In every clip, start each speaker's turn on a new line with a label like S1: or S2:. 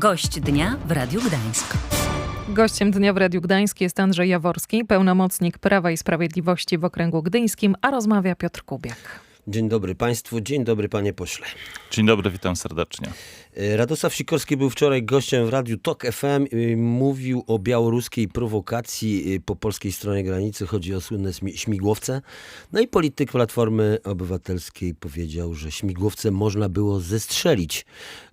S1: Gość dnia w Radiu Gdańsk.
S2: Gościem dnia w Radiu Gdańsk jest Andrzej Jaworski, pełnomocnik Prawa i Sprawiedliwości w Okręgu Gdyńskim, a rozmawia Piotr Kubiak.
S3: Dzień dobry Państwu, dzień dobry Panie Pośle.
S4: Dzień dobry, witam serdecznie.
S3: E, Radosław Sikorski był wczoraj gościem w Radiu TOK FM. i Mówił o białoruskiej prowokacji y, po polskiej stronie granicy. Chodzi o słynne śmi- śmigłowce. No i polityk Platformy Obywatelskiej powiedział, że śmigłowce można było zestrzelić.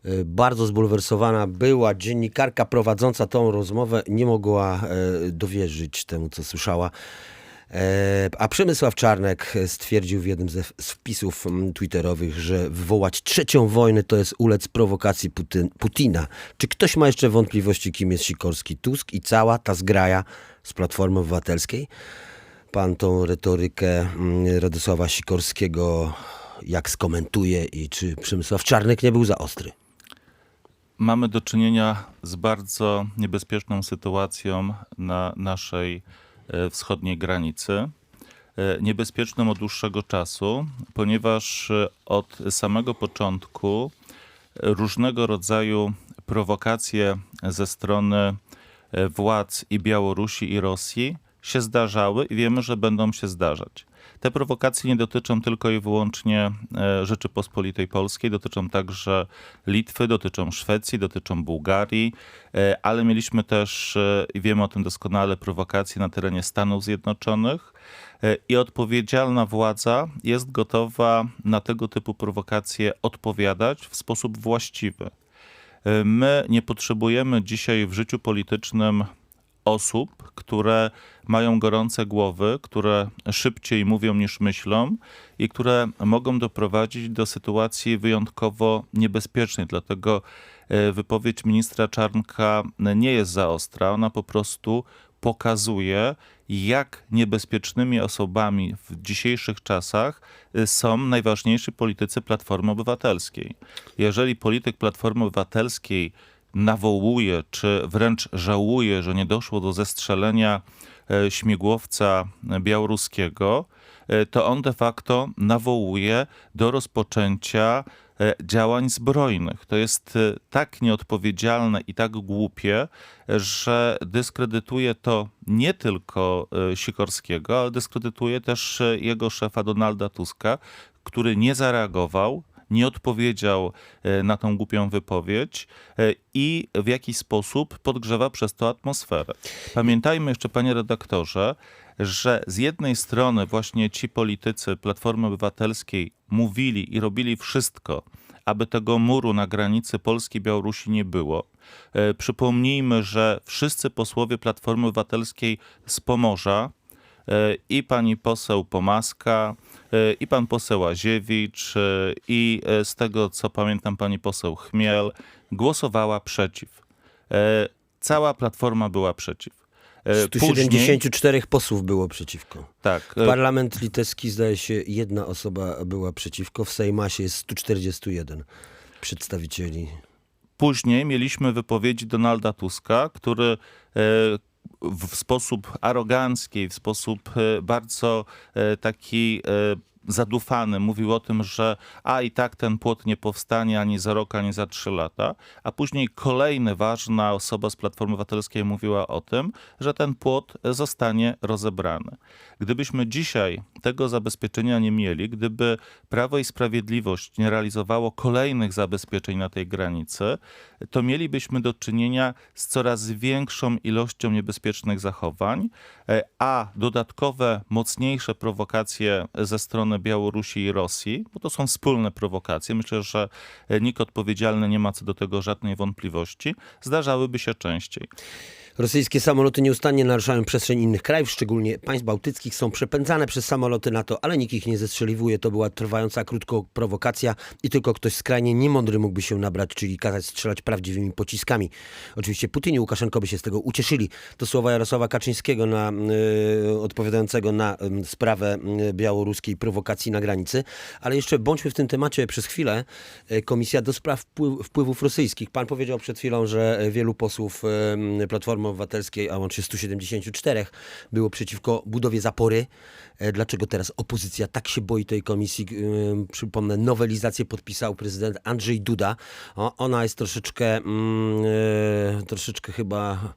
S3: E, Bardzo zbulwersowana była dziennikarka prowadząca tą rozmowę. Nie mogła e, dowierzyć temu, co słyszała. E, A Przemysław Czarnek stwierdził w jednym ze wpisów mm, twitterowych, że wywołać trzecią wojnę to jest ulec prowokacji Putyn, Putina. Czy ktoś ma jeszcze wątpliwości, kim jest Sikorski? Tusk i cała ta zgraja z Platformy Obywatelskiej? Pan tą retorykę mm, Radosława Sikorskiego jak skomentuje i czy Przemysław Czarnek nie był za ostry?
S4: Mamy do czynienia z bardzo niebezpieczną sytuacją na naszej wschodniej granicy. E, Niebezpieczną od dłuższego czasu, ponieważ e, od samego początku e, różnego rodzaju prowokacje ze strony e, władz i Białorusi i Rosji się zdarzały i wiemy, że będą się zdarzać. Te prowokacje nie dotyczą tylko i wyłącznie e, Rzeczypospolitej Polskiej, dotyczą także Litwy, dotyczą Szwecji, dotyczą Bułgarii, e, ale mieliśmy też, e, i wiemy o tym doskonale, prowokacje na terenie Stanów Zjednoczonych i odpowiedzialna władza jest gotowa na tego typu prowokacje odpowiadać w sposób właściwy. My nie potrzebujemy dzisiaj w życiu politycznym osób, które mają gorące głowy, które szybciej mówią niż myślą i które mogą doprowadzić do sytuacji wyjątkowo niebezpiecznej. Dlatego e, wypowiedź ministra Czarnka nie jest za ostra, ona po prostu pokazuje, jak niebezpiecznymi osobami w dzisiejszych czasach y, są najważniejsi politycy Platformy Obywatelskiej. Jeżeli polityk Platformy Obywatelskiej nawołuje, czy wręcz żałuje, że nie doszło do zestrzelenia e, śmigłowca białoruskiego, e, to on de facto nawołuje do rozpoczęcia e, działań zbrojnych. To jest tak nieodpowiedzialne i tak głupie, że dyskredytuje to nie tylko Sikorskiego, ale dyskredytuje też jego szefa Donalda Tuska, który nie zareagował, nie odpowiedział e, na tą głupią wypowiedź e, i w jakiś sposób podgrzewa przez to atmosferę. Pamiętajmy jeszcze, panie redaktorze, że z jednej strony właśnie ci politycy Platformy Obywatelskiej mówili i robili wszystko, aby tego muru na granicy Polski-Białorusi nie było. E, Przypomnijmy, że wszyscy posłowie Platformy Obywatelskiej z Pomorza, i pani poseł Pomaska, i pan poseł Aziewicz, e, i e, z tego co pamiętam pani poseł Chmiel, głosowała przeciw. E, Cała platforma była przeciw. E,
S3: 174 posłów było przeciwko.
S4: tak, e,
S3: Parlament litewski, zdaje się, jedna osoba była przeciwko. W Sejmasie jest 141 przedstawicieli.
S4: Później mieliśmy wypowiedzi Donalda Tuska, który e, w sposób arogancki, w sposób e, bardzo e, taki e, zadufany mówił o tym, że a i tak ten płot nie powstanie ani za rok, ani za trzy lata, a później kolejna ważna osoba z Platformy Obywatelskiej mówiła o tym, że ten płot zostanie rozebrany. Gdybyśmy dzisiaj tego zabezpieczenia nie mieli, gdyby Prawo i Sprawiedliwość nie realizowało kolejnych zabezpieczeń na tej granicy, to mielibyśmy do czynienia z coraz większą ilością niebezpiecznych zachowań, e, a dodatkowe, mocniejsze prowokacje ze strony Białorusi i Rosji, bo to są wspólne prowokacje, myślę, że e, nikt odpowiedzialny nie ma co do tego żadnej wątpliwości, zdarzałyby się częściej.
S3: Rosyjskie samoloty nieustannie naruszają przestrzeń innych krajów, szczególnie państw bałtyckich. Są przepędzane przez samoloty NATO, ale nikt ich nie zestrzeliwuje. To była trwająca krótko prowokacja i tylko ktoś skrajnie niemądry mógłby się nabrać, czyli kazać strzelać prawdziwymi pociskami. Oczywiście Putin i Łukaszenko by się z tego ucieszyli. To słowa Jarosława Kaczyńskiego na, y, odpowiadającego na y, sprawę y, białoruskiej prowokacji na granicy. Ale jeszcze bądźmy w tym temacie przez chwilę. Y, Komisja do spraw wpływ- wpływów rosyjskich. Pan powiedział przed chwilą, że wielu posłów Platformy Obywatelskiej, a łącznie 174 było przeciwko budowie zapory. E, Dlaczego teraz opozycja tak się boi tej komisji? Ym, Przypomnę, nowelizację podpisał prezydent Andrzej Duda. Ona jest troszeczkę, mm, e, troszeczkę chyba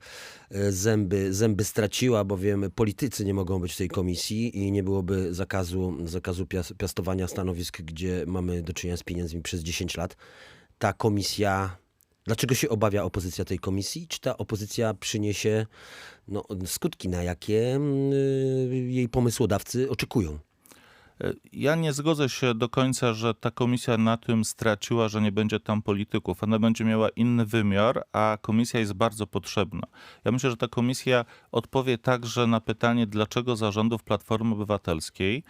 S3: e, zęby, zęby straciła, bowiem politycy nie mogą być w tej komisji i nie byłoby zakazu, zakazu pias- piastowania stanowisk, gdzie mamy do czynienia z pieniędzmi przez 10 lat. Ta komisja, dlaczego się obawia opozycja tej komisji? Czy ta opozycja przyniesie no, skutki, na jakie mm, jej pomysłodawcy oczekują?
S4: Ja nie zgodzę się do końca, że ta komisja na tym straciła, że nie będzie tam polityków. Ona będzie miała inny wymiar, a komisja jest bardzo potrzebna. Ja myślę, że ta komisja odpowie także na pytanie, dlaczego zarządów Platformy Obywatelskiej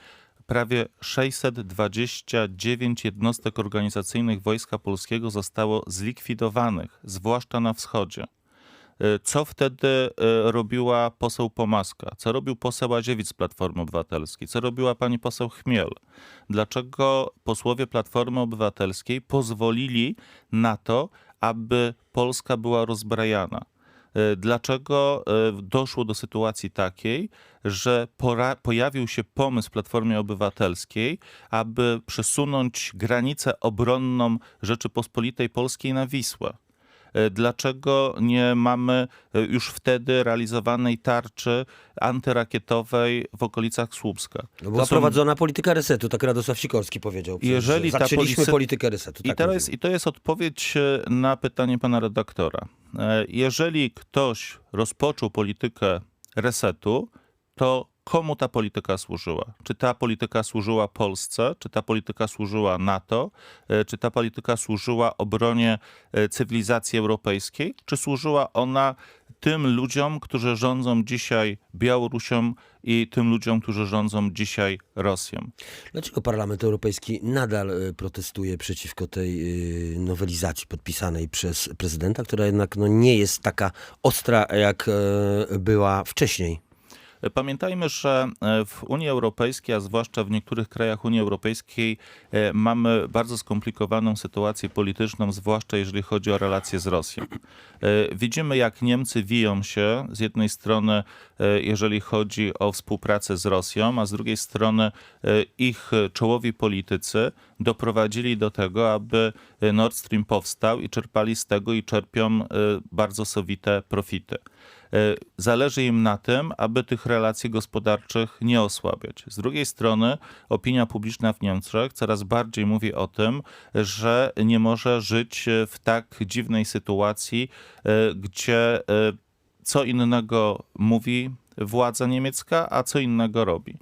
S4: prawie 629 jednostek organizacyjnych Wojska Polskiego zostało zlikwidowanych, zwłaszcza na wschodzie. Y, Co wtedy y, robiła poseł Pomaska? Co robił poseł Łaziewicz z Platformy Obywatelskiej? Co robiła pani poseł Chmiel? Dlaczego posłowie Platformy Obywatelskiej pozwolili na to, aby Polska była rozbrajana? Y, Dlaczego y, doszło do sytuacji takiej, że pojawił się pomysł Platformie Obywatelskiej, aby przesunąć granicę obronną Rzeczypospolitej Polskiej na Wisłę? E, Dlaczego nie mamy e, już wtedy realizowanej tarczy antyrakietowej w okolicach Słupska?
S3: No była
S4: są-
S3: prowadzona polityka resetu, tak Radosław Sikorski powiedział.
S4: Jeżeli
S3: Zaczęliśmy
S4: policy-
S3: politykę resetu.
S4: I,
S3: tak
S4: teraz,
S3: mówił.
S4: I to jest odpowiedź e, na pytanie pana redaktora. Jeżeli ktoś rozpoczął politykę resetu, to komu ta polityka służyła? Czy ta polityka służyła Polsce? Czy ta polityka służyła NATO? E, Czy ta polityka służyła obronie e, cywilizacji europejskiej? Czy służyła ona tym ludziom, którzy rządzą dzisiaj Białorusią i tym ludziom, którzy rządzą dzisiaj Rosją?
S3: Dlaczego Parlament Europejski nadal e, protestuje przeciwko tej nowelizacji podpisanej przez prezydenta, która jednak no, nie jest taka ostra, jak była wcześniej?
S4: Pamiętajmy, że e, w Unii Europejskiej, a zwłaszcza w niektórych krajach Unii Europejskiej, e, mamy bardzo skomplikowaną sytuację polityczną, zwłaszcza jeżeli chodzi o relacje z Rosją. E, Widzimy, jak Niemcy wiją się z jednej strony, jeżeli chodzi o współpracę z Rosją, a z drugiej strony e, ich czołowi politycy doprowadzili do tego, aby Nord Stream powstał i czerpali z tego i czerpią e, bardzo sowite profity. E, Zależy im na tym, aby tych relacji gospodarczych nie osłabiać. Z drugiej strony opinia publiczna w Niemczech coraz bardziej mówi o tym, że nie może żyć e, w tak dziwnej sytuacji, e, gdzie e, co innego mówi władza niemiecka, a co innego robi.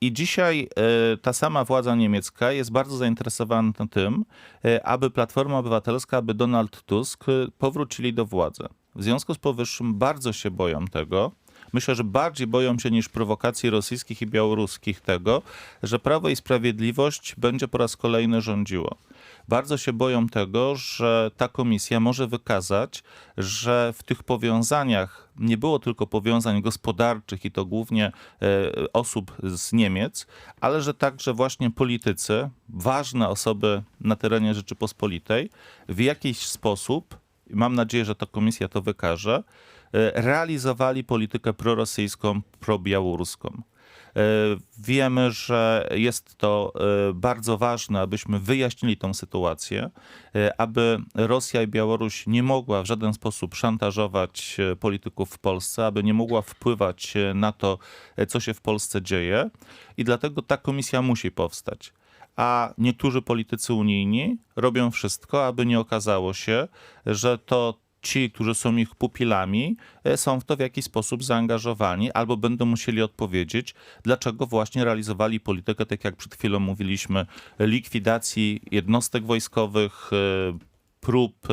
S4: I dzisiaj e, ta sama władza niemiecka jest bardzo zainteresowana tym, e, aby Platforma Obywatelska, aby Donald Tusk e, powrócili do władzy. W związku z powyższym bardzo się boją tego. Myślę, że bardziej boją się niż prowokacji rosyjskich i białoruskich tego, że Prawo i Sprawiedliwość będzie po raz kolejny rządziło. Bardzo się boją tego, że ta komisja może wykazać, że w tych powiązaniach nie było tylko powiązań gospodarczych i to głównie e, osób z Niemiec, ale że także właśnie politycy, ważne osoby na terenie Rzeczypospolitej w jakiś sposób, mam nadzieję, że ta komisja to wykaże, e, realizowali politykę prorosyjską, probiałoruską. E, Wiemy, że jest to e, bardzo ważne, abyśmy wyjaśnili tą sytuację, e, aby Rosja i Białoruś nie mogła w żaden sposób szantażować polityków w Polsce, aby nie mogła wpływać na to, co się w Polsce dzieje i dlatego ta komisja musi powstać. A niektórzy politycy unijni robią wszystko, aby nie okazało się, że to ci, którzy są ich pupilami, e, są w to w jakiś sposób zaangażowani, albo będą musieli odpowiedzieć, dlaczego właśnie realizowali politykę, tak jak przed chwilą mówiliśmy, likwidacji jednostek wojskowych, e, prób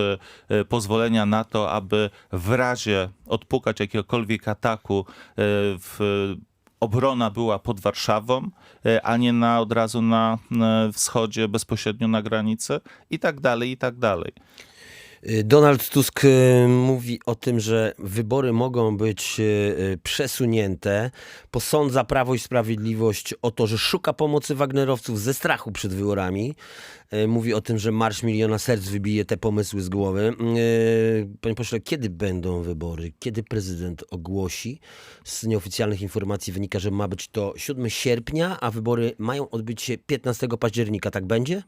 S4: e, pozwolenia na to, aby w razie odpukać jakiegokolwiek ataku w obrona była pod Warszawą, a nie na, od razu na wschodzie, bezpośrednio na granicy i tak dalej, i tak dalej.
S3: Y, Donald Tusk y, mówi o tym, że wybory mogą być y, przesunięte. Posądza Prawo i Sprawiedliwość o to, że szuka pomocy Wagnerowców ze strachu przed wyborami. Mówi o tym, że Marsz Miliona Serc wybije te pomysły z głowy. Panie pośle, kiedy będą wybory? Kiedy prezydent ogłosi? Z nieoficjalnych informacji wynika, że ma być to 7 sierpnia, a wybory mają odbyć się 15 października. Tak będzie?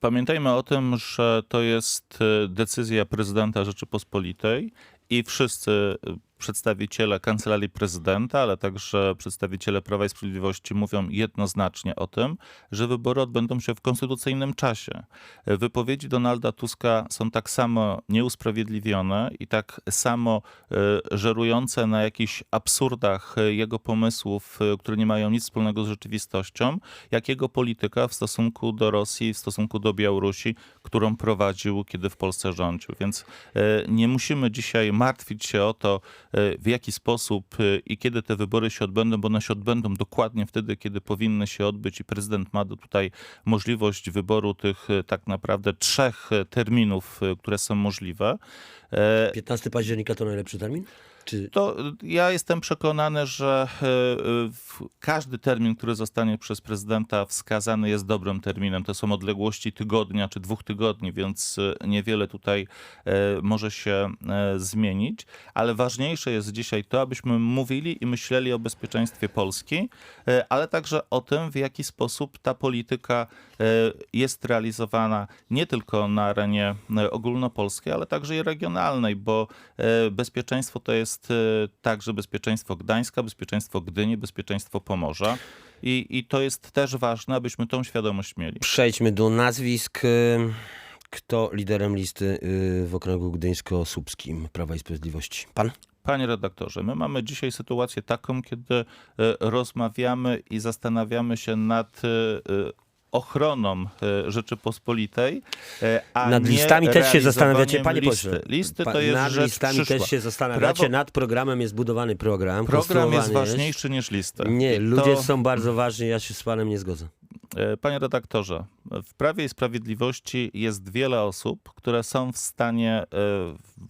S4: Pamiętajmy o tym, że to jest e, decyzja prezydenta Rzeczypospolitej i wszyscy e, przedstawiciele kancelarii prezydenta, ale także przedstawiciele Prawa i Sprawiedliwości mówią jednoznacznie o tym, że wybory odbędą się w konstytucyjnym czasie. Wypowiedzi Donalda Tuska są tak samo nieusprawiedliwione i tak samo e, żerujące na jakichś absurdach jego pomysłów, e, które nie mają nic wspólnego z rzeczywistością, jak jego polityka w stosunku do Rosji, w stosunku do Białorusi, którą prowadził, kiedy w Polsce rządził. Więc e, nie musimy dzisiaj martwić się o to, w jaki sposób e, i kiedy te wybory się odbędą, bo one się odbędą dokładnie wtedy, kiedy powinny się odbyć i prezydent ma tutaj możliwość wyboru tych e, tak naprawdę trzech e, terminów, e, które są możliwe. E,
S3: 15 października to najlepszy termin? Czy
S4: to y, ja jestem przekonany, że y, w- każdy termin, który zostanie przez prezydenta wskazany, jest dobrym terminem. To są odległości tygodnia czy dwóch tygodni, więc y, niewiele tutaj e, może się e, zmienić. Ale ważniejsze jest dzisiaj to, abyśmy mówili i myśleli o bezpieczeństwie Polski, e, ale także o tym, w jaki sposób ta polityka e, jest realizowana nie tylko na arenie e, ogólnopolskiej, ale także i regionalnej, bo e, bezpieczeństwo to jest e, także bezpieczeństwo Gdańska, bezpieczeństwo Gdyni, bezpieczeństwo Pomorza. I, I to jest też ważne, abyśmy tą świadomość mieli.
S3: Przejdźmy do nazwisk. Kto liderem listy w okręgu gdyńsko-słupskim Prawa i Sprawiedliwości? Pan?
S4: Panie redaktorze, my mamy dzisiaj sytuację taką, kiedy e, rozmawiamy i zastanawiamy się nad e, e, ochroną e, Rzeczypospolitej, e, a
S3: Nad listami też się zastanawiacie, panie pośle.
S4: Listy to jest
S3: Nad
S4: rzecz
S3: listami
S4: przyszła.
S3: też się zastanawiacie.
S4: Prawo-
S3: Nad programem jest budowany program.
S4: Program jest ważniejszy niż lista.
S3: Nie,
S4: I
S3: ludzie
S4: to-
S3: są bardzo ważni, ja się z panem nie zgodzę.
S4: E, Panie redaktorze, w Prawie i Sprawiedliwości jest wiele osób, które są w stanie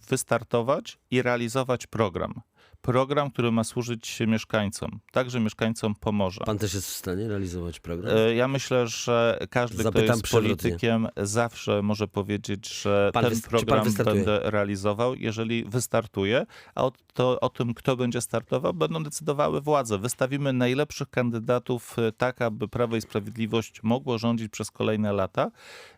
S4: wystartować i realizować program. Program, który ma służyć mieszkańcom, także mieszkańcom Pomorza.
S3: Pan też jest w stanie realizować program?
S4: E, Ja myślę, że każdy, kto
S3: Zapytam
S4: jest
S3: przewrotnie.
S4: politykiem, zawsze może powiedzieć, że
S3: Pan
S4: ten program będę realizował, jeżeli wystartuje, a o, to, o tym, kto będzie startował, będą decydowały władze. Wystawimy najlepszych kandydatów e, tak, aby Prawo i Sprawiedliwość mogło rządzić przez kolejne lata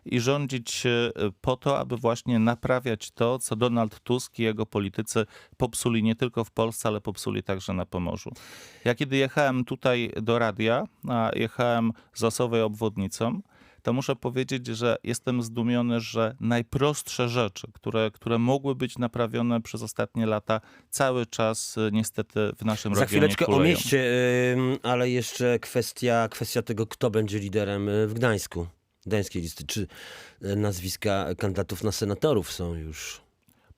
S4: i rządzić e, po to, aby właśnie naprawiać to, co Donald Tusk i jego politycy popsuli nie tylko w Polsce, ale popsuli także na Pomorzu. Ja kiedy jechałem tutaj do radia, a jechałem z Osowej obwodnicą, to muszę powiedzieć, że jestem zdumiony, że najprostsze rzeczy, które, które mogły być naprawione przez ostatnie lata, cały czas y, niestety w naszym
S3: Za
S4: regionie
S3: chwileczkę o
S4: kuleją.
S3: mieście, ym, ale jeszcze kwestia, kwestia tego, kto będzie liderem y, w Gdańsku. Gdańskiej listy. Czy y, nazwiska kandydatów na senatorów są już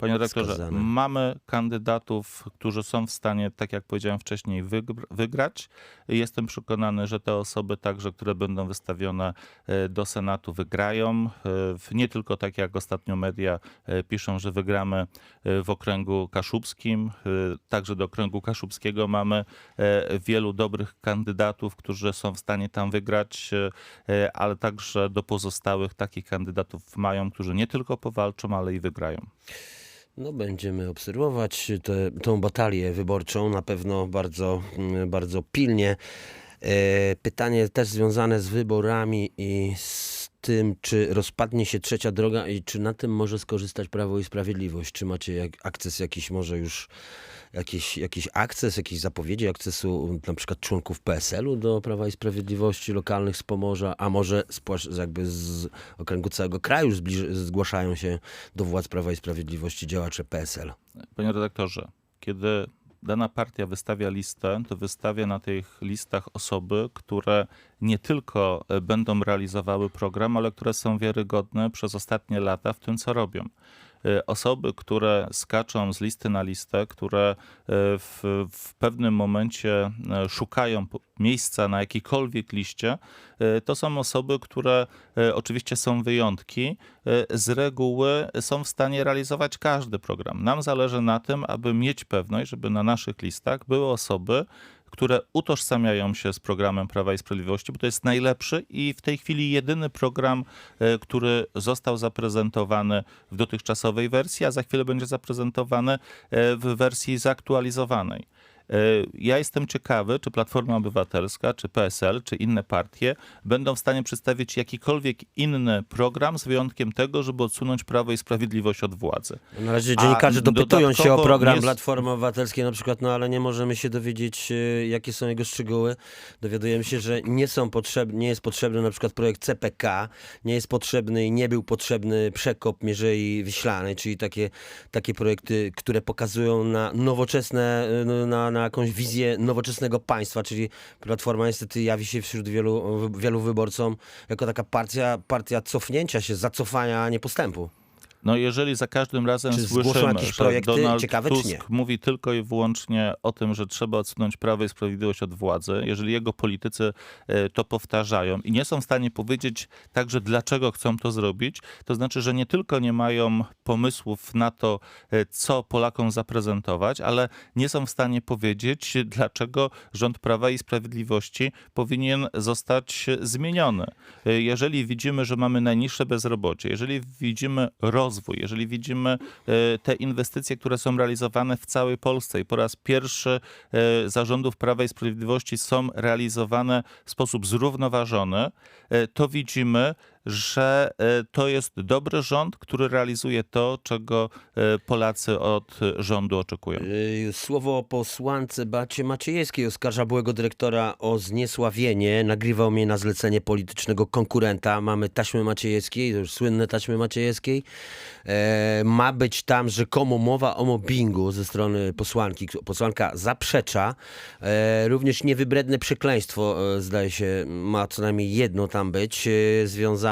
S4: Panie redaktorze,
S3: wskazane?
S4: mamy kandydatów, którzy są w stanie, tak jak powiedziałem wcześniej, wygr- wygrać. Jestem przekonany, że te osoby także, które będą wystawione e, do Senatu, wygrają. E, Nie tylko tak jak ostatnio media e, piszą, że wygramy w okręgu kaszubskim. Także do okręgu kaszubskiego mamy wielu dobrych kandydatów, którzy są w stanie tam wygrać, ale także do pozostałych takich kandydatów mają, którzy nie tylko powalczą, ale i wygrają.
S3: No, będziemy obserwować tę batalię wyborczą na pewno bardzo, mm, bardzo pilnie. E, Pytanie też związane z wyborami i z tym, czy rozpadnie się trzecia droga i czy na tym może skorzystać Prawo i Sprawiedliwość? Czy macie jak, akces jakiś może już, jakiś, jakiś akces, jakieś zapowiedzi akcesu na przykład członków PSL-u do Prawa i Sprawiedliwości lokalnych z Pomorza, a może z, jakby z okręgu całego kraju zgłaszają się do władz Prawa i Sprawiedliwości działacze PSL?
S4: Panie redaktorze, kiedy dana partia wystawia listę, to wystawia na tych listach osoby, które nie tylko e, będą realizowały program, ale które są wiarygodne przez ostatnie lata w tym, co robią. E, osoby, które skaczą z listy na listę, które e, w, w pewnym momencie e, szukają miejsca na jakiejkolwiek liście, to są osoby, które oczywiście są wyjątki, z reguły są w stanie realizować każdy program. Nam zależy na tym, aby mieć pewność, żeby na naszych listach były osoby, które utożsamiają się z programem Prawa i Sprawiedliwości, bo to jest najlepszy i w tej chwili jedyny program, e, który został zaprezentowany w dotychczasowej wersji, a za chwilę będzie zaprezentowany e, w wersji zaktualizowanej. E, Ja jestem ciekawy, czy Platforma Obywatelska, czy PSL, czy inne partie będą w stanie przedstawić jakikolwiek inny program, z wyjątkiem tego, żeby odsunąć Prawo i Sprawiedliwość od władzy.
S3: Na razie
S4: A
S3: dziennikarze dopytują się o program
S4: nie-
S3: Platformy Obywatelskiej na przykład, no ale nie możemy się dowiedzieć, e, jakie są jego szczegóły. Dowiadujemy się, że nie są potrzebne, nie jest potrzebny na przykład projekt CPK, nie jest potrzebny i nie był potrzebny przekop Mierzei Wiślanej, czyli takie, takie projekty, które pokazują na nowoczesne, e, no, na, na jakąś wizję nowoczesnego państwa, czyli Platforma niestety jawi się wśród wielu, wielu wyborcom jako taka partia, partia cofnięcia się, zacofania, a nie postępu.
S4: No jeżeli za każdym razem
S3: Czy
S4: słyszymy,
S3: jakieś
S4: że
S3: projekty
S4: Donald
S3: ciekawe,
S4: Tusk
S3: nie?
S4: mówi tylko i wyłącznie o tym, że trzeba odsunąć Prawo i Sprawiedliwość od władzy, jeżeli jego politycy e, to powtarzają i nie są w stanie powiedzieć także dlaczego chcą to zrobić, to znaczy, że nie tylko nie mają pomysłów na to, e, co Polakom zaprezentować, ale nie są w stanie powiedzieć, dlaczego rząd Prawa i Sprawiedliwości powinien zostać zmieniony. E, Jeżeli widzimy, że mamy najniższe bezrobocie, jeżeli widzimy rozwój, jeżeli widzimy e, te inwestycje, które są realizowane w całej Polsce i po raz pierwszy e, zarządów Prawa i Sprawiedliwości są realizowane w sposób zrównoważony, e, to widzimy, że e, to jest dobry rząd, który realizuje to, czego e, Polacy od rządu oczekują.
S3: Yy, Słowo o posłance Bacie Maciejewskiej oskarża byłego dyrektora o zniesławienie. Nagrywał mnie na zlecenie politycznego konkurenta. Mamy taśmy Maciejewskiej, już słynne taśmy Maciejewskiej. E, ma być tam rzekomo mowa o mobbingu ze strony posłanki. Posłanka zaprzecza. E, również niewybredne przekleństwo, e, zdaje się, ma co najmniej jedno tam być, e,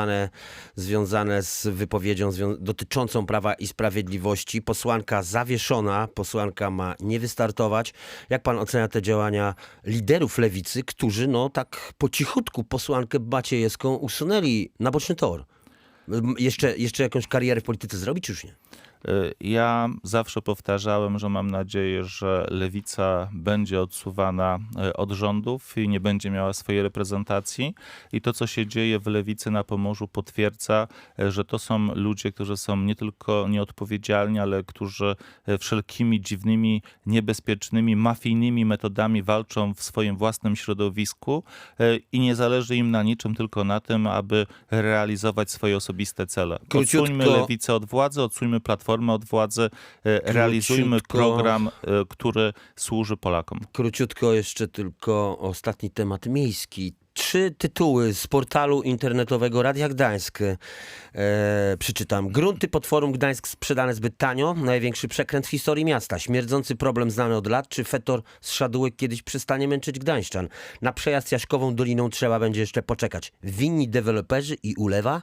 S3: związane, związane z wypowiedzią dotyczącą Prawa i Sprawiedliwości. Posłanka zawieszona, posłanka ma nie wystartować. Jak pan ocenia te działania liderów lewicy, którzy no tak po cichutku posłankę Baciejewską usunęli na boczny tor? Jeszcze, jeszcze jakąś karierę w polityce zrobić, czy już nie?
S4: Y, Ja zawsze powtarzałem, że mam nadzieję, że lewica będzie odsuwana y, od rządów i nie będzie miała swojej reprezentacji. I to, co się dzieje w lewicy na Pomorzu, potwierdza, y, że to są ludzie, którzy są nie tylko nieodpowiedzialni, ale którzy wszelkimi dziwnymi, niebezpiecznymi, mafijnymi metodami walczą w swoim własnym środowisku i nie zależy im na niczym, tylko na tym, aby realizować swoje osobiste cele.
S3: Króciutko-
S4: Odsuńmy lewicę od władzy, odsuńmy platformę od władzy, e, realizujmy
S3: Króciutko.
S4: program, e, który służy Polakom.
S3: Króciutko jeszcze tylko ostatni temat miejski. Trzy tytuły z portalu internetowego Radia Gdańsk. E, przeczytam. Grunty pod Forum Gdańsk sprzedane zbyt tanio. Największy przekręt w historii miasta. Śmierdzący problem znany od lat. Czy fetor z Szadółek kiedyś przestanie męczyć Gdańszczan? Na przejazd Jaśkową Doliną trzeba będzie jeszcze poczekać. Winni deweloperzy i ulewa?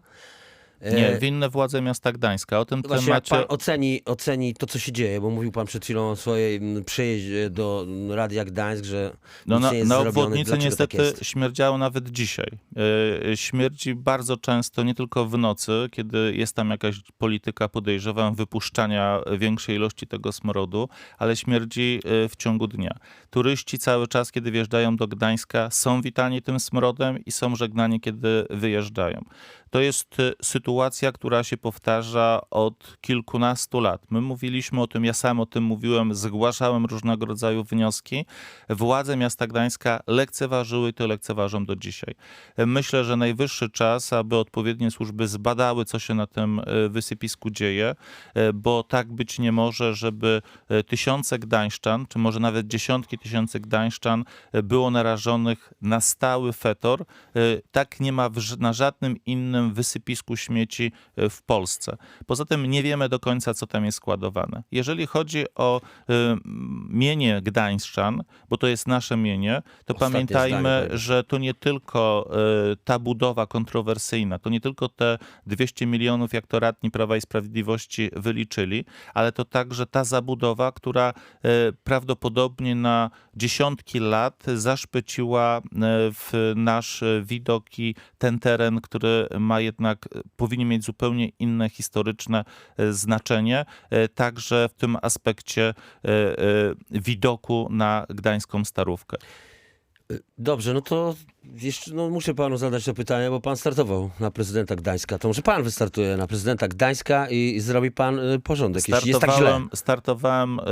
S3: E,
S4: Nie, winne władze miasta Gdańska. O tym
S3: Właśnie jak
S4: temacie
S3: pan oceni, oceni to, co się dzieje, bo mówił pan przed chwilą o swojej przyjeździe do Radia Gdańsk, że
S4: No na,
S3: nie jest
S4: na obwodnicy
S3: Dlaczego
S4: niestety
S3: tak
S4: śmierdziało nawet dzisiaj. E, Śmierdzi bardzo często, nie tylko w nocy, kiedy jest tam jakaś polityka, podejrzewam, wypuszczania większej ilości tego smrodu, ale śmierdzi e, w ciągu dnia. Turyści cały czas, kiedy wjeżdżają do Gdańska, są witani tym smrodem i są żegnani, kiedy wyjeżdżają. To jest e, sytuacja, która się powtarza od kilkunastu lat. My mówiliśmy o tym, ja sam o tym mówiłem, zgłaszałem różnego rodzaju wnioski. Władze miasta Gdańska lekceważyły i to lekceważą do dzisiaj. Myślę, że najwyższy czas, aby odpowiednie służby zbadały, co się na tym e, wysypisku dzieje, e, bo tak być nie może, żeby tysiące Gdańszczan, czy może nawet dziesiątki tysięcy Gdańszczan było narażonych na stały fetor. Tak nie ma na żadnym innym wysypisku śmieci e, w Polsce. Poza tym nie wiemy do końca, co tam jest składowane. Jeżeli chodzi o y, mienie Gdańszczan, bo to jest nasze mienie, to
S3: Ostatnie
S4: pamiętajmy,
S3: zdanie, panie.
S4: że to nie tylko y, ta budowa kontrowersyjna, to nie tylko te 200 milionów, jak to radni Prawa i Sprawiedliwości wyliczyli, ale to także ta zabudowa, która prawdopodobnie na dziesiątki lat zaszpeciła y, w nasz widok i ten teren, który ma jednak, y, powinien mieć zupełnie inne historyczne y, znaczenie, y, także w tym aspekcie widoku na gdańską Starówkę.
S3: Dobrze, no to jeszcze no muszę panu zadać to pytanie, bo pan startował na prezydenta Gdańska. To może pan wystartuje na prezydenta Gdańska i, i zrobi pan y, porządek, jeśli jest tak źle.
S4: Startowałem, e,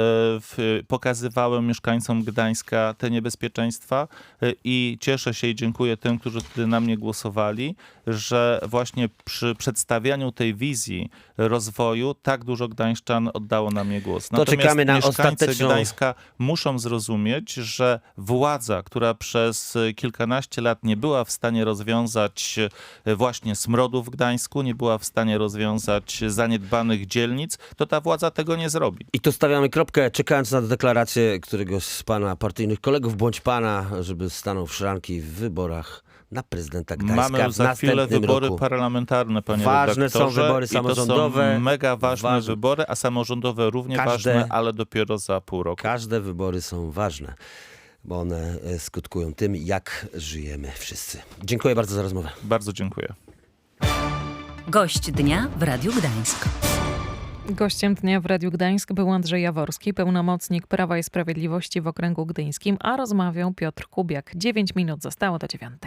S4: w, pokazywałem mieszkańcom Gdańska te niebezpieczeństwa e, i cieszę się i dziękuję tym, którzy wtedy na mnie głosowali, że właśnie przy przedstawianiu tej wizji rozwoju tak dużo Gdańszczan oddało na mnie głos.
S3: To czekamy na
S4: mieszkańcy
S3: ostateczną-
S4: Gdańska muszą zrozumieć, że władza, która przez kilkanaście lat nie była w stanie rozwiązać e, właśnie smrodu w Gdańsku, nie była w stanie rozwiązać zaniedbanych dzielnic, to ta władza tego nie zrobi.
S3: I tu stawiamy kropkę, czekając na deklarację któregoś z pana partyjnych kolegów, bądź pana, żeby stanął w szranki w wyborach na prezydenta Gdańska
S4: Mamy za chwilę wybory
S3: roku.
S4: parlamentarne, panie
S3: Ważne są
S4: redaktorze,
S3: wybory
S4: i
S3: samorządowe.
S4: To są mega ważne
S3: Ważne.
S4: wybory, a samorządowe równie
S3: Każde-
S4: ważne, ale dopiero za pół roku.
S3: Każde wybory są ważne, bo one e, skutkują tym, jak żyjemy wszyscy. Dziękuję bardzo za rozmowę.
S4: Bardzo dziękuję.
S1: Gość dnia w Radiu Gdańsk.
S2: Gościem dnia w Radiu Gdańsk był Andrzej Jaworski, pełnomocnik Prawa i Sprawiedliwości w okręgu gdyńskim, a rozmawiał Piotr Kubiak. 9 minut zostało do dziewiątej.